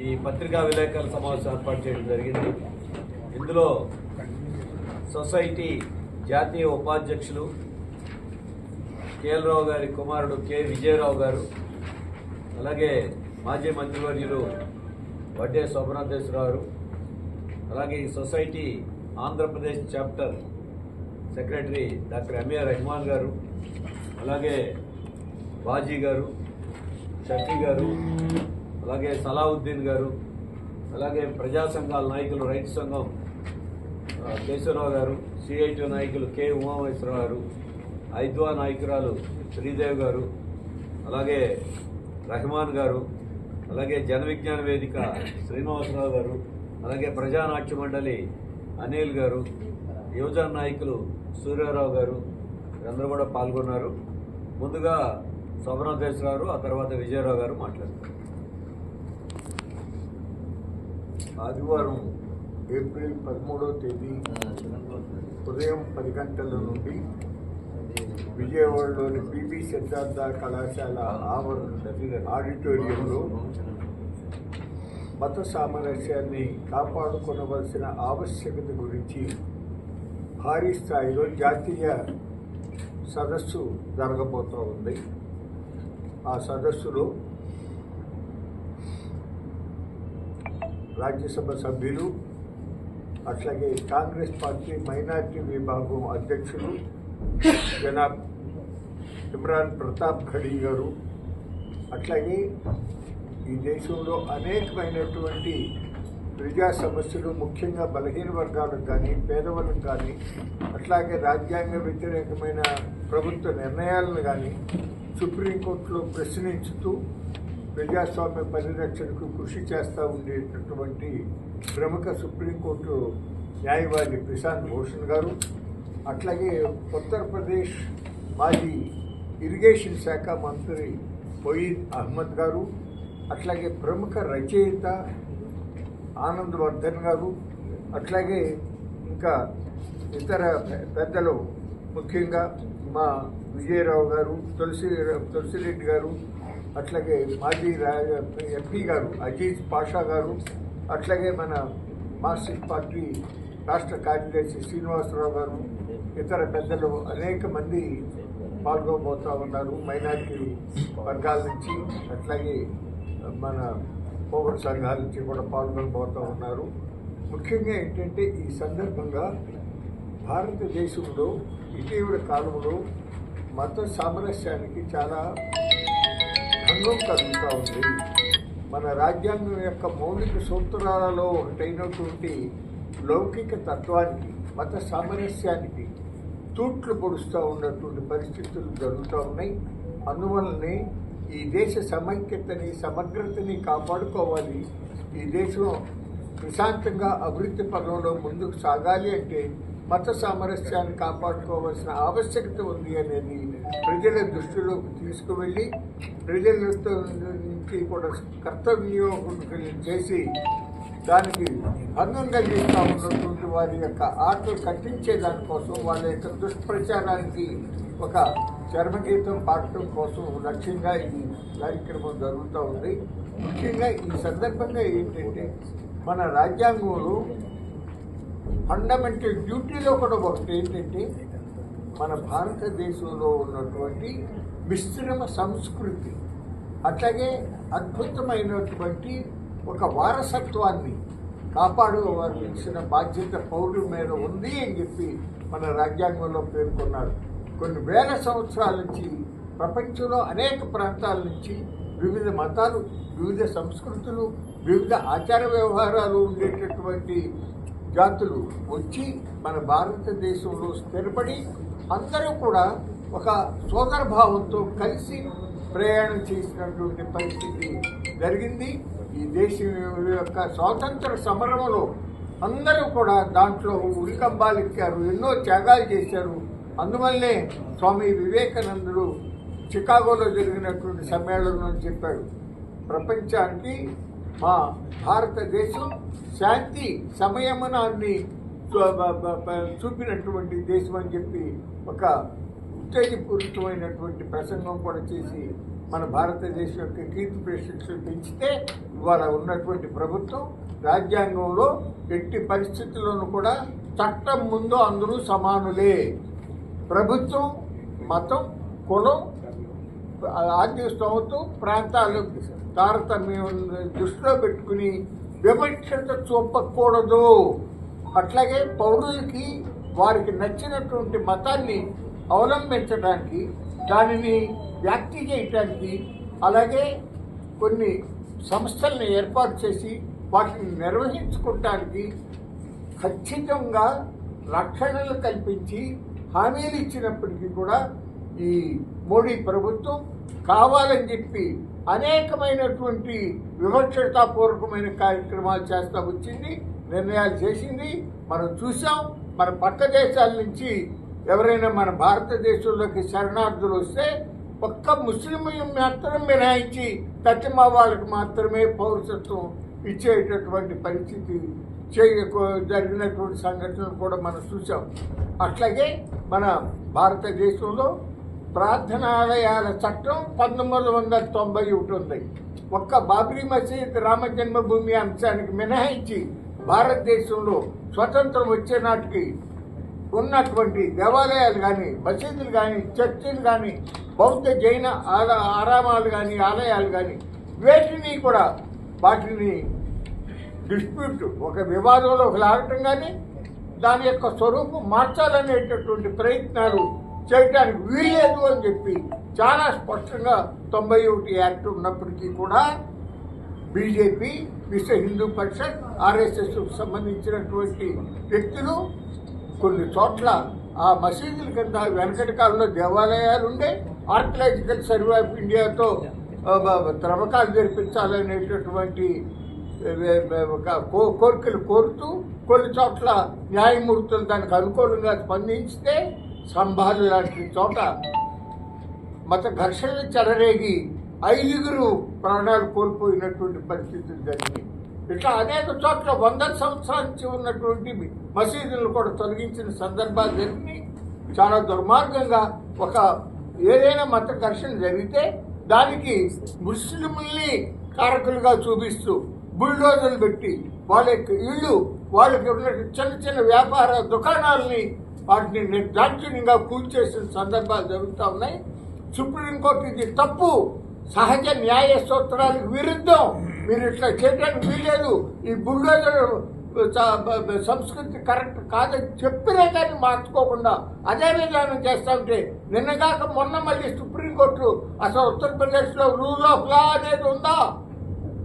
ఈ పత్రికా విలేకరుల సమావేశం ఏర్పాటు చేయడం జరిగింది. ఇందులో సొసైటీ జాతీయ ఉపాధ్యక్షులు కేఎల్రావు గారి కుమారుడు కె విజయరావు గారు అలాగే మాజీ మంత్రివర్యులు వడ్డే శోభనాథేశ్వర గారు అలాగే ఈ society Andhra Pradesh chapter secretary doctor M A Rehman గారు అలాగే బాజీ గారు షఫీ గారు అలాగే సలావుద్దీన్ గారు అలాగే ప్రజా సంఘాల నాయకులు రైతు సంఘం కేశవరావు గారు సిఐటి నాయకులు కె ఉమామేశ్వరరావు గారు ఐద్వా నాయకురాలు శ్రీదేవి గారు అలాగే రెహమాన్ గారు అలాగే జన విజ్ఞాన వేదిక శ్రీనివాసరావు గారు అలాగే ప్రజానాట్య మండలి అనిల్ గారు యువజన నాయకులు సూర్యారావు గారు అందరూ కూడా పాల్గొన్నారు. ముందుగా శోభనాథేశ్వరరావు ఆ తర్వాత విజయరావు గారు మాట్లాడతారు. ఆదివారం ఏప్రిల్ పదమూడవ తేదీ ఉదయం పది గంటల నుండి విజయవాడలోని పిబి సిద్ధార్థ కళాశాల ఆవరణ ఆడిటోరియంలో మత సామరస్యాన్ని కాపాడుకోవలసిన ఆవశ్యకత గురించి భారీ స్థాయిలో జాతీయ సదస్సు జరగబోతూ ఉంది ఆ సదస్సులో రాజ్యసభ సభ్యులు అట్లాగే కాంగ్రెస్ పార్టీ మైనార్టీ విభాగం అధ్యక్షులు జనాబ్ ఇమ్రాన్ ప్రతాప్ ఘడి గారు. అట్లాగే ఈ దేశంలో అనేకమైనటువంటి ప్రజా సమస్యలు ముఖ్యంగా బలహీన వర్గాలకు కానీ పేదవాళ్ళకు కానీ అట్లాగే రాజ్యాంగ వ్యతిరేకమైన ప్రభుత్వ నిర్ణయాలను కానీ సుప్రీంకోర్టులో ప్రశ్నించుతూ ప్రజాస్వామ్య పరిరక్షణకు కృషి చేస్తూ ఉండేటటువంటి ప్రముఖ సుప్రీంకోర్టు న్యాయవాది ప్రశాంత్ భూషణ్ గారు అట్లాగే ఉత్తరప్రదేశ్ మాజీ ఇరిగేషన్ శాఖ మంత్రి మొయీద్ అహ్మద్ గారు అట్లాగే ప్రముఖ రచయిత ఆనంద్ వర్ధన్ గారు అట్లాగే ఇంకా ఇతర పెద్దలు ముఖ్యంగా మా విజయరావు గారు తులసి తులసిరెడ్డి గారు అట్లాగే మాజీ ఎంపీ గారు అజీజ్ పాషా గారు అట్లాగే మన మార్క్సిస్ట్ పార్టీ రాష్ట్ర కార్యదర్శి శ్రీనివాసరావు గారు ఇతర పెద్దలు అనేక మంది పాల్గొబోతూ ఉన్నారు మైనారిటీ వర్గాల నుంచి అట్లాగే మన పౌర సంఘాల నుంచి కూడా పాల్గొనబోతూ ఉన్నారు. ముఖ్యంగా ఏంటంటే ఈ సందర్భంగా భారతదేశంలో ఇటీవల కాలంలో మత సామరస్యానికి చాలా భంగం కలుగుతూ ఉంది. మన రాజ్యాంగం యొక్క మౌలిక సూత్రాలలో ఒకటైనటువంటి లౌకిక తత్వానికి మత సామరస్యానికి తూట్లు పొడుస్తూ ఉన్నటువంటి పరిస్థితులు జరుగుతూ ఉన్నాయి. అందువల్లనే ఈ దేశ సమైక్యతని సమగ్రతని కాపాడుకోవాలి. ఈ దేశం ప్రశాంతంగా అభివృద్ధి పదంలో ముందుకు సాగాలి అంటే మత సామరస్యాన్ని కాపాడుకోవాల్సిన ఆవశ్యకత ఉంది అనేది ప్రజల దృష్టిలోకి తీసుకువెళ్ళి ప్రజలతో నుంచి కూడా కర్తవ్యం చేసి దానికి భంగం కలిగిస్తూ ఉన్నటువంటి వారి యొక్క ఆటలు కట్టించే దానికోసం వాళ్ళ యొక్క దుష్ప్రచారానికి ఒక చర్మగీతం పాడటం కోసం లక్ష్యంగా ఈ కార్యక్రమం జరుగుతూ ఉంది. ముఖ్యంగా ఈ సందర్భంగా ఏంటంటే మన రాజ్యాంగంలో ఫండమెంటల్ డ్యూటీలో కూడా ఒకటి ఏంటంటే మన భారతదేశంలో ఉన్నటువంటి మిశ్రమ సంస్కృతి అట్లాగే అద్భుతమైనటువంటి ఒక వారసత్వాన్ని కాపాడుకోవాల్సిన బాధ్యత పౌరుల మీద ఉంది అని చెప్పి మన రాజ్యాంగంలో పేర్కొన్నారు. కొన్ని వేల సంవత్సరాల నుంచి ప్రపంచంలో అనేక ప్రాంతాల నుంచి వివిధ మతాలు వివిధ సంస్కృతులు వివిధ ఆచార వ్యవహారాలు ఉండేటటువంటి జాతులు వచ్చి మన భారతదేశంలో స్థిరపడి అందరూ కూడా ఒక సోదర భావంతో కలిసి ప్రయాణం చేసినటువంటి పరిస్థితి జరిగింది. ఈ దేశం యొక్క స్వాతంత్ర సమరంలో అందరూ కూడా దాంట్లో ఉరికంబాలెక్కారు ఎన్నో త్యాగాలు చేశారు. అందువల్లే స్వామి వివేకానందుడు చికాగోలో జరిగినటువంటి సమ్మేళనం చెప్పాడు. ప్రపంచానికి మా భారతదేశం శాంతి సమయమనాన్ని చూపినటువంటి దేశం అని చెప్పి ఒక ఉత్తేజపూరితమైనటువంటి ప్రసంగం కూడా చేసి మన భారతదేశం యొక్క కీర్తి ప్రశంసలు పెంచితే ఇవాళ ఉన్నటువంటి ప్రభుత్వం రాజ్యాంగంలో ఎట్టి పరిస్థితుల్లోనూ కూడా చట్టం ముందు అందరూ సమానులే. ప్రభుత్వం మతం కులం ఆర్థిక ప్రాంతాలు తారతమ్యం దృష్టిలో పెట్టుకుని వివక్షత చూపకూడదు. అట్లాగే పౌరులకి వారికి నచ్చినటువంటి మతాన్ని అవలంబించడానికి దానిని వ్యాప్తి చేయటానికి అలాగే కొన్ని సంస్థల్ని ఏర్పాటు చేసి వాటిని నిర్వహించుకోవటానికి ఖచ్చితంగా రక్షణలు కల్పించి హామీలు ఇచ్చినప్పటికీ కూడా ఈ మోడీ ప్రభుత్వం కావాలని చెప్పి అనేకమైనటువంటి వివక్షతాపూర్వకమైన కార్యక్రమాలు చేస్తా వచ్చింది నిర్ణయాలు చేసింది. మనం చూసాం మన పక్క దేశాల నుంచి ఎవరైనా మన భారతదేశంలోకి శరణార్థులు వస్తే ఒక్క ముస్లింలు మాత్రం మినహాయించి తట్టిమా వాళ్ళకి మాత్రమే పౌరసత్వం ఇచ్చేటటువంటి పరిస్థితి చేయ జరిగినటువంటి సంఘటనలు కూడా మనం చూసాం అట్లాగే మన భారతదేశంలో ప్రార్థనాలయాల చట్టం పంతొమ్మిది వందల తొంభై ఒకటి ఉంది. ఒక్క బాబ్రీ మసీద్ రామ జన్మభూమి అంశానికి మినహాయించి భారతదేశంలో స్వతంత్రం వచ్చే నాటికి ఉన్నటువంటి దేవాలయాలు కానీ మసీదులు కానీ చర్చిలు కానీ బౌద్ధ జైన ఆరామాలు కానీ ఆలయాలు కానీ వేటిని కూడా వాటిని డిస్ప్యూట్ ఒక వివాదంలో ఒక లాగటం కానీ దాని యొక్క స్వరూపం మార్చాలనేటటువంటి ప్రయత్నాలు చేయడానికి వీల్లేదు అని చెప్పి చాలా స్పష్టంగా తొంభై ఒకటి యాక్ట్ ఉన్నప్పటికీ కూడా బీజేపీ విశ్వ హిందూ పరిషత్ ఆర్ఎస్ఎస్ సంబంధించినటువంటి వ్యక్తులు కొన్ని చోట్ల ఆ మసీదుల కింద వెనకటి కాలంలో దేవాలయాలు ఉండే ఆర్కలాజికల్ సర్వే ఆఫ్ ఇండియాతో త్రవ్వకాలు జరిపించాలనేటటువంటి కోరికలు కోరుతూ కొన్ని చోట్ల న్యాయమూర్తులు దానికి అనుకూలంగా స్పందించితే సంభాజు లాంటి చోట మత ఘర్షణలు చెలరేగి ఐదుగురు ప్రాణాలు కోల్పోయినటువంటి పరిస్థితులు జరిగింది ఇట్లా అనేక చోట్ల వందల సంవత్సరాల నుంచి ఉన్నటువంటి మసీదులను కూడా తొలగించిన సందర్భాలు జరిగినాయి. చాలా దుర్మార్గంగా ఒక ఏదైనా మత ఘర్షణ జరిగితే దానికి ముస్లింల్ని కారకులుగా చూపిస్తూ బుల్డోజర్లు పెట్టి వాళ్ళ ఇళ్ళు వాళ్ళకి ఉన్న చిన్న చిన్న వ్యాపార దుకాణాలని వాటిని నిర్దాక్షిణ్యంగా కూల్చేసిన సందర్భాలు జరుగుతూ ఉన్నాయి. సుప్రీంకోర్టు ఇది తప్పు. సహజ న్యాయ సూత్రాలకు విరుద్ధం. మీరు ఇట్లా చేయడానికి వీలేదు ఈ బుల్డోజర్ సంస్కృతి కరెక్ట్ కాదని చెప్పినా కానీ మార్చుకోకుండా అదే విధానం చేస్తా ఉంటే నిన్నగాక మొన్న మళ్ళీ సుప్రీంకోర్టు అసలు ఉత్తరప్రదేశ్లో రూల్ ఆఫ్ లా అనేది ఉందా?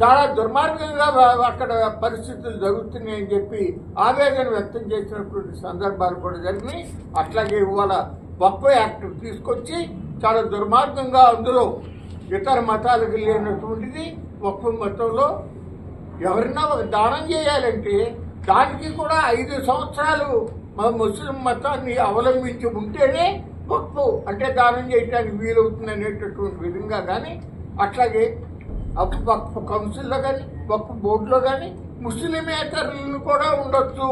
చాలా దుర్మార్గంగా అక్కడ పరిస్థితులు జరుగుతున్నాయని చెప్పి ఆవేదన వ్యక్తం చేసినటువంటి సందర్భాలు కూడా జరిగినాయి. అట్లాగే ఇవాళ గొప్ప యాక్ట్ తీసుకొచ్చి చాలా దుర్మార్గంగా అందులో ఇతర మతాలకు లేనటువంటిది ఒక్క మతంలో ఎవరన్నా ఒక దానం చేయాలంటే దానికి కూడా ఐదు సంవత్సరాలు మా ముస్లిం మతాన్ని అవలంబించి ఉంటేనే గొప్ప అంటే దానం చేయడానికి వీలవుతుంది అనేటటువంటి విధంగా కానీ అట్లాగే ఒక వక్ఫ్ కౌన్సిల్లో కానీ వక్ఫ్ బోర్డులో కానీ ముస్లిమేతరులను కూడా ఉండొచ్చు.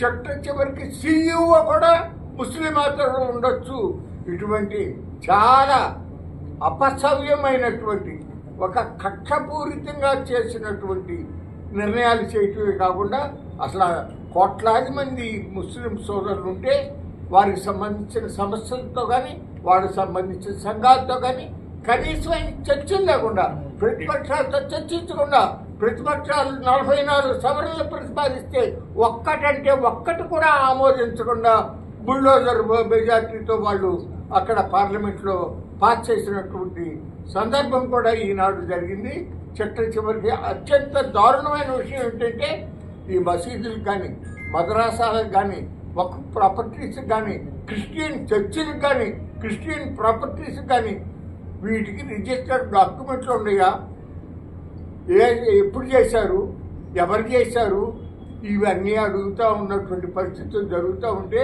చట్ట చివరికి సీఈఓ కూడా ముస్లిమేతరులు ఉండొచ్చు. ఇటువంటి చాలా అపసవ్యమైనటువంటి ఒక కక్షపూరితంగా చేసినటువంటి నిర్ణయాలు చేయటమే కాకుండా అసలు కోట్లాది మంది ముస్లిం సోదరులు ఉంటే వారికి సంబంధించిన సమస్యలతో కానీ వారికి సంబంధించిన సంఘాలతో కానీ కనీసం ఆయన చర్చలు లేకుండా ప్రతిపక్షాలతో చర్చించకుండా ప్రతిపక్షాలు నలభై నాలుగు సవరణలు ప్రతిపాదిస్తే ఒక్కటంటే ఒక్కటి కూడా ఆమోదించకుండా బుల్డోజర్ మెజార్టీతో వాళ్ళు అక్కడ పార్లమెంట్లో పాస్ చేసినటువంటి సందర్భం కూడా ఈనాడు జరిగింది. చట్ట చివరికి అత్యంత దారుణమైన విషయం ఏంటంటే ఈ మసీదులకు కానీ మద్రాసాలకు కానీ ఒక ప్రాపర్టీస్కి కానీ క్రిస్టియన్ చర్చిలకు కానీ క్రిస్టియన్ ప్రాపర్టీస్కి కానీ వీటికి రిజిస్టర్డ్ డాక్యుమెంట్లు ఉన్నాయా? ఏ ఎప్పుడు చేశారు? ఎవరు చేశారు? ఇవన్నీ అడుగుతూ ఉన్నటువంటి పరిస్థితులు జరుగుతూ ఉంటే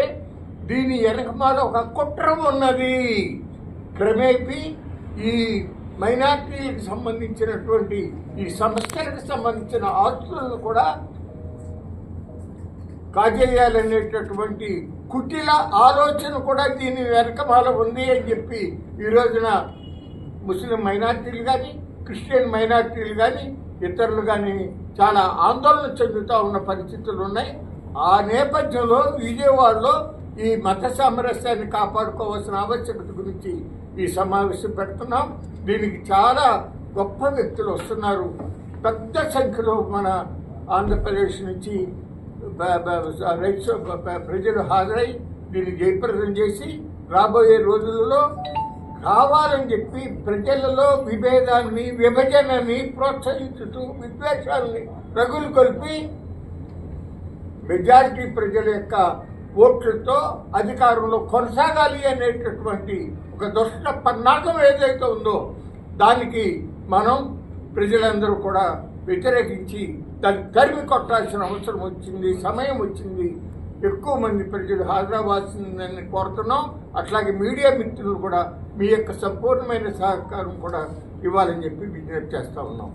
దీని వెనకమాల ఒక కుట్ర ఉన్నది. క్రమేపీ ఈ మైనార్టీలకు సంబంధించినటువంటి ఈ సంస్థలకు సంబంధించిన ఆస్తులను కూడా కాజేయాలనేటటువంటి కుటిల ఆలోచన కూడా దీని వెనకమాల ఉంది అని చెప్పి ఈ రోజున ముస్లిం మైనార్టీలు కానీ క్రిస్టియన్ మైనార్టీలు కానీ ఇతరులు కానీ చాలా ఆందోళన చెందుతూ ఉన్న పరిస్థితులు ఉన్నాయి. ఆ నేపథ్యంలో విజయవాడలో ఈ మత సామరస్యాన్ని కాపాడుకోవాల్సిన ఆవశ్యకత గురించి ఈ సమావేశం పెడుతున్నాం. దీనికి చాలా గొప్ప వ్యక్తులు వస్తున్నారు. పెద్ద సంఖ్యలో మన ఆంధ్రప్రదేశ్ నుంచి రైతు ప్రజలు హాజరై దీన్ని జయప్రదం చేసి రాబోయే రోజులలో కావాలని చెప్పి ప్రజలలో విభేదాన్ని విభజనని ప్రోత్సహించుతూ విద్వేషాలని రగులు కొల్పి మెజారిటీ ప్రజల యొక్క ఓట్లతో అధికారంలో కొనసాగాలి అనేటటువంటి ఒక దుష్ట పన్నాగం ఏదైతే ఉందో దానికి మనం ప్రజలందరూ కూడా వ్యతిరేకించి దాన్ని తరిమి కొట్టాల్సిన అవసరం వచ్చింది సమయం వచ్చింది. ఎక్కువ మంది ప్రజలు హాజరవ్వాల్సిందని కోరుతున్నాం. అట్లాగే మీడియా మిత్రులు కూడా మీ యొక్క సంపూర్ణమైన సహకారం కూడా ఇవ్వాలని చెప్పి విజ్ఞప్తి చేస్తూ ఉన్నాం.